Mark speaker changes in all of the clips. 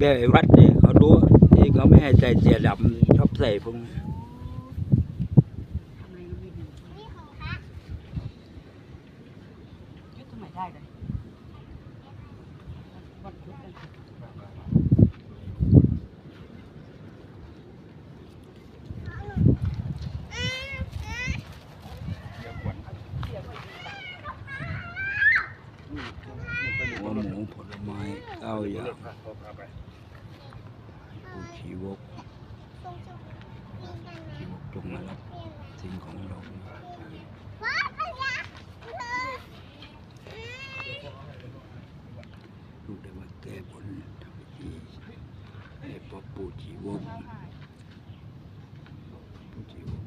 Speaker 1: แบบวัดเนี่ยเขารู้ที่เขาไม่ให้ใส่เสียดำชอบใส่พวกนี้
Speaker 2: ทำไมมันไม่ดียึดตรงไหนได้เลยวัดพุทธเลย
Speaker 1: หัวหมูผลไม้เก้าอย่าง ผู้ชีวกชีวกจงมารับสิ่งของเราลูกได้มาแก้บนทำพิธีให้พ่อปู่ชีวกปู่ชีวก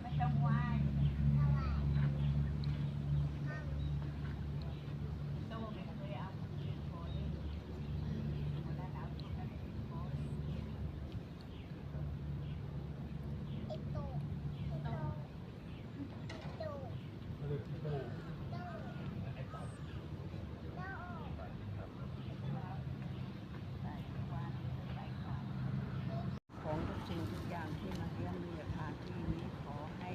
Speaker 2: ไม่ต้องไหว้โตไม่เคยเอาขอเลยแล้วเอาขอเลย ของทุกสิ่งทุกอย่างที่มาเลี้ยงมีสถานที่นี้ขอให้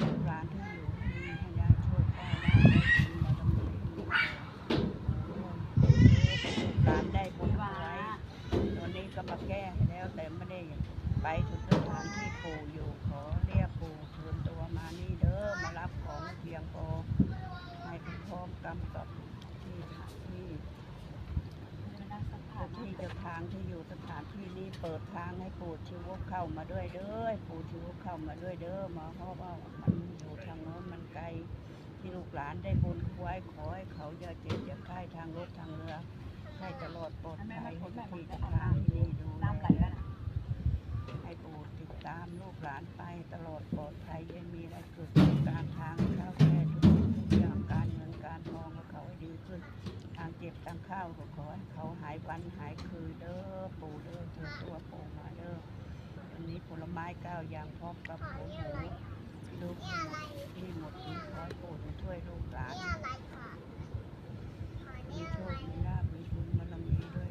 Speaker 2: ลูกหลานที่อยู่ที่นี่ให้ได้โชคได้ลาภได้บุญบารมีลูกหลานได้บุญไว้ตอนนี้ก็มา แก้ให้แล้วแต่ไม่ได้ไปถึงสถานที่ปู่อยู่ขอเรียกปู่เชิญตัวมานี่เด้อมารับของเพียงพอให้พร้อมกำกับที่ที่ที่เจ้าทางที่อยู่สถานที่นี้เปิดทางให้ปู่ชีวกเข้ามาด้วยเด้อปู่ชีวกเข้ามาด้วยเด้อมาเพราะว่ามันอยู่ทางโน้นมันไกลที่ลูกหลานได้บุญไว้ขอให้เขาอย่าเจ็บอย่าไข้ทางรถทางเรือให้ตลอดปลอดภัยให้ที่เจ้าทางที่นี่ดู แลให้ปู่ติดตามลูกหลานไปตลอดปลอดภัยยังมีอะไรเกิดขึ้นกลางทางข้าวแก่ทุกสิ่งทุกอย่างการเงินการทองเขาให้ดีขึ้น ทางเจ็บทางข้าวก็ขอให้เขาหายวันหายคืนเด้อปู่เด้อเจอตัวปู่มาเด้อวันนี้ผลไม้เก้าอย่างพร้อมกับหัวหมูลูกที่หมดนี้ขอให้ปู่ช่วยลูกหลานมีโชคมีลาภมีบุญบารมีด้วย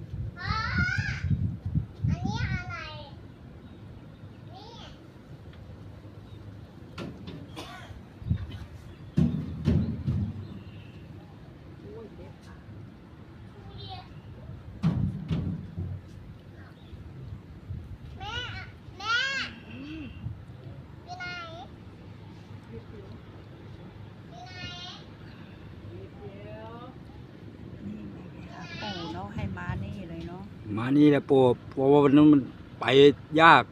Speaker 2: นี่ไงไปหาปู่เนาะให้มานี่เลยเนี่
Speaker 1: แหละปูเพราะว่าวันนั้นมันไปยาก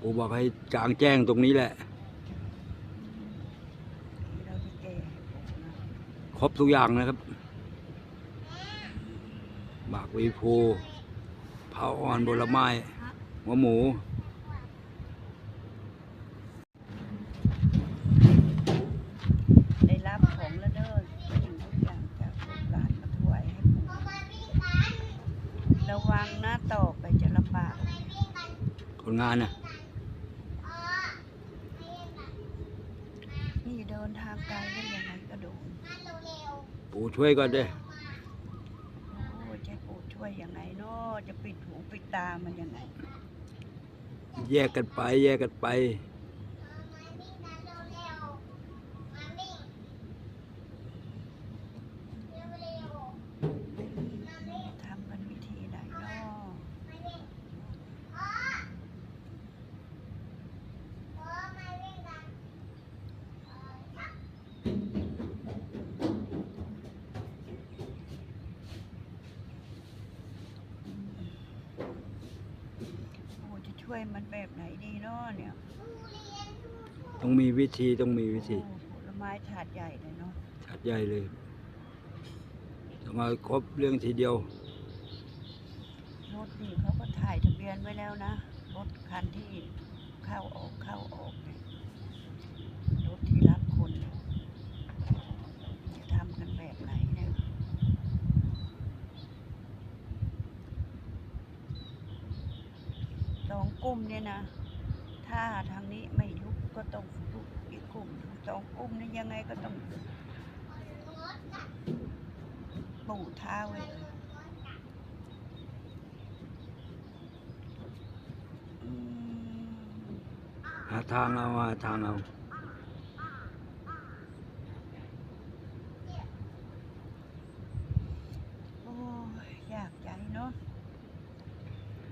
Speaker 1: ปูบอกให้จางแจ้งตรงนี้แหละ ครบทุกอย่างนะครับหมากวีโพเผาอ่อนผลไม้หัวหมู
Speaker 2: ได้รับของแล้วเด้อสิ่งทุกอย่างจากลูกหลานมาถวายให้ปู่ ระวังนะต่อไปจะลำบาก
Speaker 1: คนงานน่ะ
Speaker 2: นี่เดินทางไกลได้ยังไงก็โดน
Speaker 1: ปู่ช่วยก่อนเด้
Speaker 2: โอ้ยจะปู่ช่วยยังไงเนาะจะปิดหูปิดตามันยังไง
Speaker 1: แยกกันไป แยกกันไป
Speaker 2: ทำกันวิธีไหนเนาะ โอ้จะ ช่วยมันแบบไหนดีเนาะเนี่ย
Speaker 1: ต้องมีวิธีต้องมีวิธี
Speaker 2: โอ้ผลไม้ถาดใหญ่เลยเนาะ
Speaker 1: ชัดใหญ่เลยทำไมาครบเรื่องทีเดียว
Speaker 2: โถนี่เขาก็ถ่ายทะเบียนไว้แล้วนะรถคันที่เข้าออกเข้าออกเนี่ยรถที่รับคนเนี่ยจะทำกันแบบไหนเนี่ยส องกลุ่มเนี่ยนะ ถ้าทางนี้ไม่ลุกก็ต้องลุกอีกกลุ่มหนึ่งสองกลุ่มนี่ยังไงก็ต้องปูท้าไว้
Speaker 1: หาทางเอาหาทางเอา
Speaker 2: โอ้ยยากใจเนาะ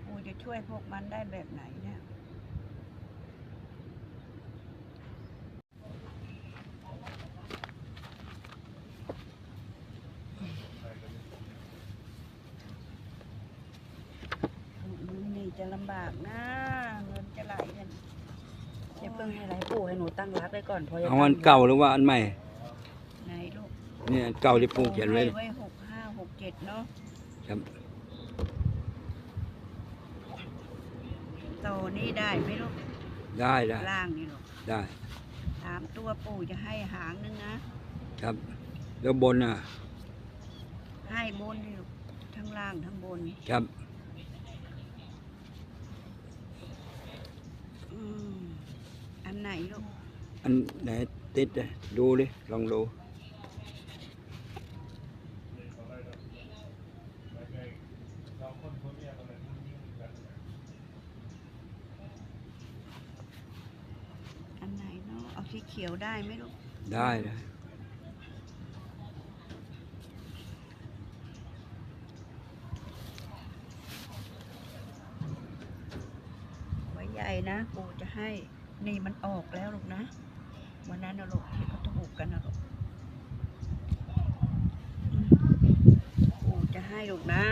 Speaker 2: ปู่จะช่วยพวก มันได้แบบไหนเนี่ยนี่จะลำบากนะเงินจะไหลกัน
Speaker 3: อย่าเพิ่งให้ไรปู่ให้หนูตั้งรักไว้ก่อนพอจะ
Speaker 1: เอาอัน
Speaker 3: ตั้ง
Speaker 1: เก่าหรือว่าอันใหม่
Speaker 2: ไหนลูก
Speaker 1: เนี่ยอันเก่าที่ปู่เขียนไว้
Speaker 2: ไว้หกห้าหกเจ็ดเนาะ
Speaker 1: ครับ
Speaker 2: โตนี่ได้ไหมลูก
Speaker 1: ได้ได้
Speaker 2: ล่างนี่ลูก
Speaker 1: ได้
Speaker 2: สามตัวปู่จะให้หางนึงนะ
Speaker 1: ครับแล้วบนอะ
Speaker 2: ให้บนนี่ลูกทั้งล่างทั้งบน
Speaker 1: ครับ
Speaker 2: อืมอันไหนลูก
Speaker 1: อันไหนติดอะดูดิลองดู
Speaker 2: อันไหนเนาะ เอาสีเขียวได้ไหมลูก
Speaker 1: ได้ได้
Speaker 2: ไว้ใหญ่นะปู่จะให้นี่มันออกแล้วลูกนะวันนั้นนะลูกที่เขาถูกกันนะลูกอืมปู่จะให้ลูกนะ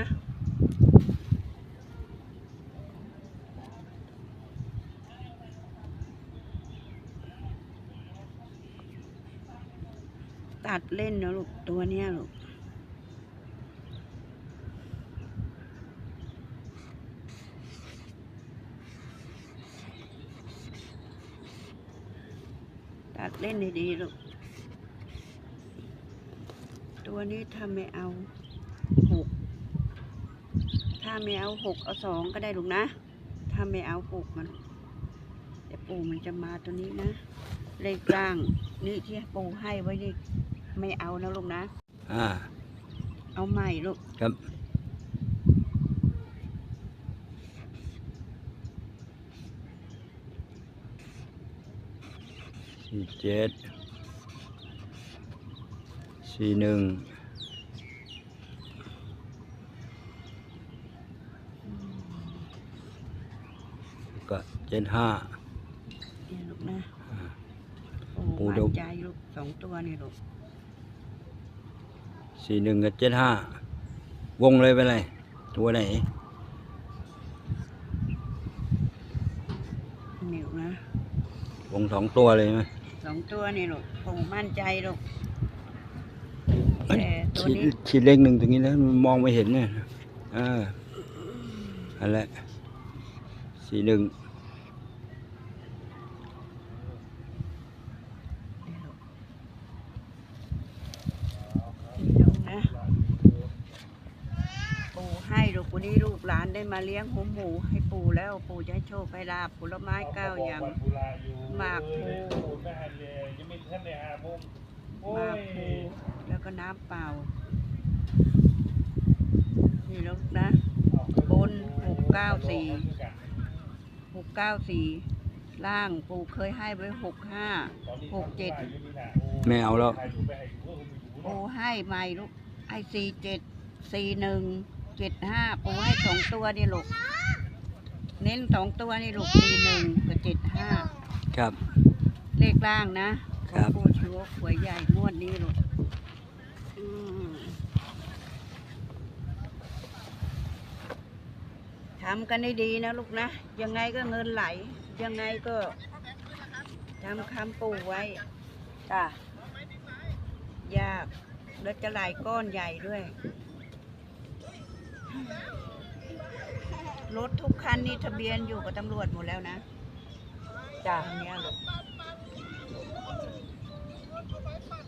Speaker 2: ตัดเล่นนะลูก ตัวเนี้ยลูก ตัดเล่นดีๆลูก ตัวนี้ถ้าไม่เอาหกถ้าไม่เอาหกเอาสองก็ได้ลูกนะ ถ้าไม่เอาหกมันแต่ปูมันจะมาตัวนี้นะเลขล่างนี่ที่ปูให้ไว้นี่ ไม่เอานะลูกนะ
Speaker 1: อ่า
Speaker 2: เอาใหม่ลูก
Speaker 1: ครับ สี่เจ็ด สี่หนึ่ง ก็เจ็ดห้า
Speaker 2: นี่ลูกนะ
Speaker 1: อ่า
Speaker 2: ปู่
Speaker 1: ปู่
Speaker 2: มั่
Speaker 1: ดู
Speaker 2: นใจลูกสองตัวนี่ลูก
Speaker 1: สี่หนึ่งกับเจ็ดห้าวงเลยไปเลย ตัวไหน
Speaker 2: นี่ลูกนะ
Speaker 1: วงสองตัวเลยไหม
Speaker 2: สองตัวนี่ลูกปู่มั่นใจลูก
Speaker 1: อัน
Speaker 2: แต่ตัว
Speaker 1: ขีด
Speaker 2: นี้
Speaker 1: ขีดเลขหนึ่งตรงนี้แล้วมันมองไม่เห็นเนี่ยอ่าอันแหละสี่หนึ่ง
Speaker 2: นี่ลูกนะ ปู่ให้ลูกวันนี้ลูกหลานได้ มาเลี้ยงหัวหมูให้ปู่แล้วปู่จะให้โชคให้ลาบผลไม้เก้าอย่างหมากพลู
Speaker 4: ไม่หันเลยยังไม่ทันได้หาโมงโอ้
Speaker 2: หมาก
Speaker 4: ย
Speaker 2: พลูแล้วก็น้ำเปล่า นี่ลูกนะบนหกเก้าสี่หกเก้าสี่ล่างปู่เคยให้ไว้หกห้าหกเจ็ด
Speaker 1: ไม่เอาแล้ว
Speaker 2: ปู่ให้ใหม่ลูกให้สี่เจ็ดสี่หนึ่ง เจ็ดห้าปู่ให้สองตัวนี่ลูกเน้นสองตัวนี่ลูกสี่หนึ่งกับเจ็ดห้า
Speaker 1: ครับ
Speaker 2: เลขล่างนะครับปู่ชัวหวยใหญ่งวดนี้ลูกอืมทำกันได้ดีนะลูกนะ ยังไงก็เงินไหล ยังไงก็ทำคำปู่ไว้จ้ะยากแล้วจะไหลก้อนใหญ่ด้วย รถทุกคันนี่ทะเบียนอยู่กับตำรวจหมดแล้วนะ
Speaker 3: จ้ะ
Speaker 2: อันเนี้ยลูก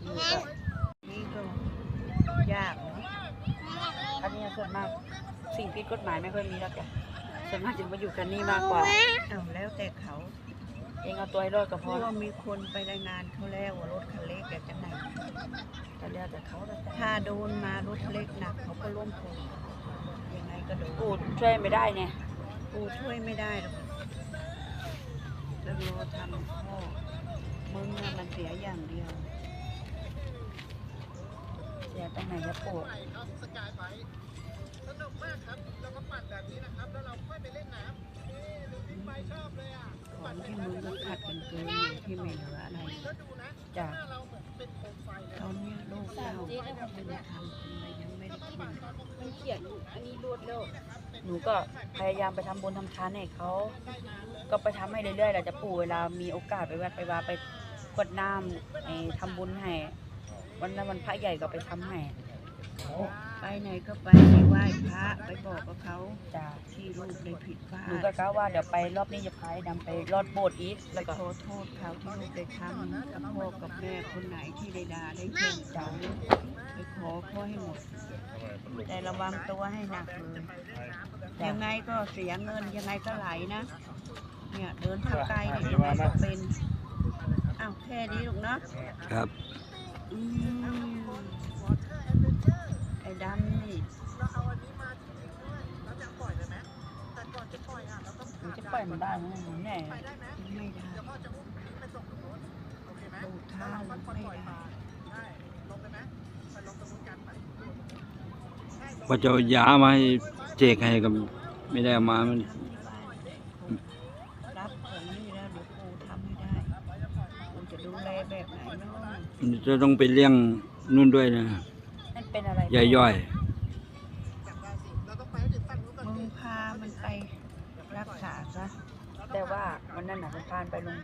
Speaker 3: นี่ก็
Speaker 2: นี่ก็ยากเนาะ
Speaker 3: อันนี้ส่วนมากสิ่งผิดกฎหมายไม่ค่อยมีแล้วจ้ะส่วนมากจะมาอยู่กันนี่มากกว่า
Speaker 2: เอาแล้วแต่เขา
Speaker 3: เองเอาตัวให้รอดก็
Speaker 2: เพ
Speaker 3: พอ
Speaker 2: ราะว่ามีคนไปรายงานเขาแล้วว่ารถคันเล็กอยากจะไหน
Speaker 3: แต่แล้วแต่เขาแล้วแต่
Speaker 2: ถ้าโดนมารถเล็กหนักเขาก็ล้มปูยังไงก็โดน
Speaker 3: ปู่ช่วยไม่ได้เนี่ย
Speaker 2: ปูช่วยไม่ได้หรอกแล้วรอทำพ่อมึงน่ะมันเสียอย่างเดียว
Speaker 3: เสียตรงไหนครับปู่
Speaker 2: ของที่มึงก็ขัดกันเกินอยู่ที่ไม่เหลืออะไร
Speaker 3: จ้ะ
Speaker 2: ตอนเนี้ยลูกเต้าไม่ได้ทำอะไรยังไม่ได้กิน
Speaker 3: มัน เขียนอันนี้รวดเร็วหนูก็พยายามไปทำบุญทำทานให้เขาก็ไปทำให้เรื่อยๆแหละจะปู่เวลามีโอกาสไปวัดไปวาไปกดน้ำไอ้ทำบุญให้วันนั้นวันพระใหญ่ก็ไปทำให้
Speaker 2: ไปไหนก็ไปไปไหว้พระไปบอกกับเขา
Speaker 3: จ้ะ
Speaker 2: ที่ลูกได้ผิดพลา
Speaker 3: หนู
Speaker 2: ด
Speaker 3: ก็กะว่าเดี๋ยวไปรอบนี้จะพายดำไปรอดโบสถ์อีก
Speaker 2: ไป
Speaker 3: แล้วก็
Speaker 2: ขอโทษเขาที่ลูกได้ทำกับพ่อกับแม่คนไหนที่ได้ด่าได้เช่นเขาไปขอเขาให้หมด แต่ระวังตัวให้หนักเลยยังไงก็เสียเงินยังไงก็ไหลนะ เนี่ยเดินทางไกลเนี่ยยังไงก็เป็นอ้าวแค่นี้ลูกเนาะ
Speaker 1: ครับ
Speaker 2: อืมไอ้ดำนี่
Speaker 3: หนูจะปล่อยมันได้ไหมหนูแน่
Speaker 2: ไม่ได้ดูท่าแล้วไม่ได้
Speaker 1: ว่าจะเอายามาให้เจกให้กับไม่ได้เอามามัน
Speaker 2: ทำที่บ้านรับของนี่แล้วเดี๋ยวครูทำให้ได้ครูจะดูแลแบบไหนเนาะ
Speaker 1: มันจะต้องไปเลี้ยงนู่นด้วยนะ
Speaker 3: นั่นเป็นอะไร
Speaker 1: ยาย่อย